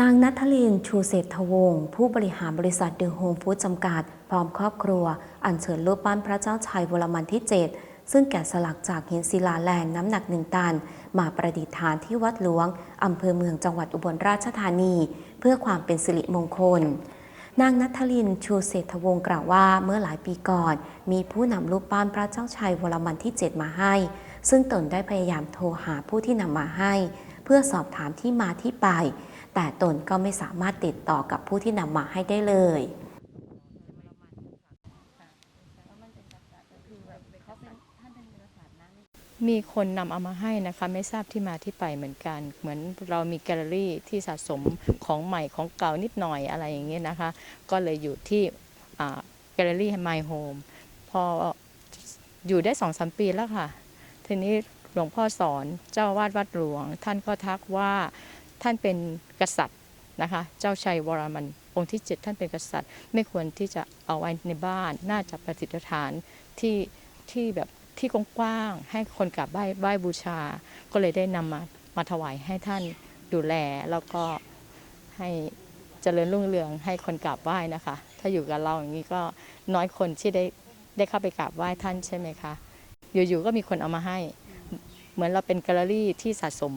นางนัทลินชูเศรษฐวงศ์ผู้บริหารบริษัทเดอะโฮมฟู้ดจำกัด พร้อมครอบครัว อัญเชิญรูปปั้นพระเจ้าชัยวรมันที่ 7 ซึ่งแกะสลักจากหินศิลาแรงน้ำหนักหนึ่งตัน มาประดิษฐานที่วัดหลวง อำเภอเมืองจังหวัดอุบลราชธานี เพื่อความเป็นสิริมงคล นางนัทลินชูเศรษฐวงศ์กล่าวว่าเมื่อหลายปีก่อน มีผู้นำรูปปั้นพระเจ้าชัยวรมันที่ 7 มาให้ ซึ่งตนได้พยายามโทรหาผู้ที่นำมาให้ เพื่อสอบถามที่มาที่ไป แต่ตนก็ไม่สามารถติดต่อกับผู้ที่นำมาให้ได้เลยมีคนนำเอามาให้นะคะไม่ทราบที่มาที่ไปเหมือนกัน เหมือนเรามีแกลเลอรี่ที่สะสมของใหม่ของเก่านิดหน่อยอะไรอย่างเงี้ยนะคะ ก็เลยอยู่ที่แกลเลอรี่ My Home พออยู่ได้สองสามปีแล้วค่ะ ทีนี้หลวงพ่อสอนเจ้าวาดวัดหลวง ท่านก็ทักว่า ท่านเป็นกษัตริย์นะคะเจ้าชัยวรมันองค์ที่ 7 ท่านเป็นกษัตริย์ ไม่ควรที่จะเอาไว้ในบ้าน น่าจะประดิษฐานที่ที่แบบที่กว้างๆให้คนกราบไหว้ไหว้บูชา ก็เลยได้นำมามาถวายให้ท่านดูแลแล้วก็ให้เจริญรุ่งเรืองให้คนกราบไหว้นะคะ ถ้าอยู่กับเราอย่างนี้ก็น้อยคนที่ได้ได้เข้าไปกราบไหว้ท่านใช่ไหมคะ อยู่ๆก็มีคนเอามาให้ เหมือนเราเป็นแกลเลอรี่ที่สะสม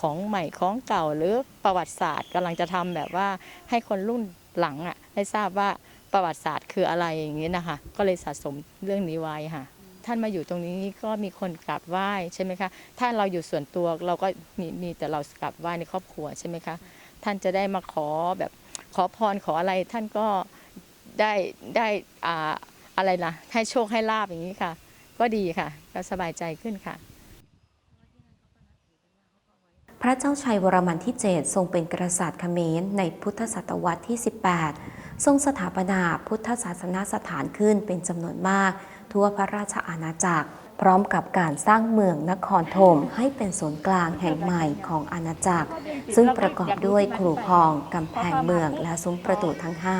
ของใหม่ของเก่าหรือประวัติศาสตร์กำลังจะทำแบบว่าให้คนรุ่นหลังอะได้ทราบว่าประวัติศาสตร์คืออะไรอย่างนี้นะคะ ก็เลยสะสมเรื่องนี้ไว้ค่ะ ท่านมาอยู่ตรงนี้ก็มีคนกราบไหว้ใช่ไหมคะถ้าเราอยู่ส่วนตัวเราก็มีมีแต่เรากราบไหว้ในครอบครัวใช่ไหมคะท่านจะได้มาขอแบบขอพรขออะไรท่านก็ได้ได้อ่าอะไรนะให้โชคให้ลาบอย่างนี้ค่ะ ก็ดีค่ะ ก็สบายใจขึ้นค่ะ พระเจ้าชัยวรมันที่ 7 ทรงเป็นกษัตริย์เขมรในพุทธศตวรรษที่ 18 ทรงสถาปนาพุทธศาสนาสถานขึ้นเป็นจำนวนมาก ทั่วพระราชอาณาจักร พร้อมกับการสร้างเมืองนครธมให้เป็นศูนย์กลางแห่งใหม่ของอาณาจักร ซึ่งประกอบด้วยครูพองกำแพงเมืองและซุ้มประตูทั้งห้า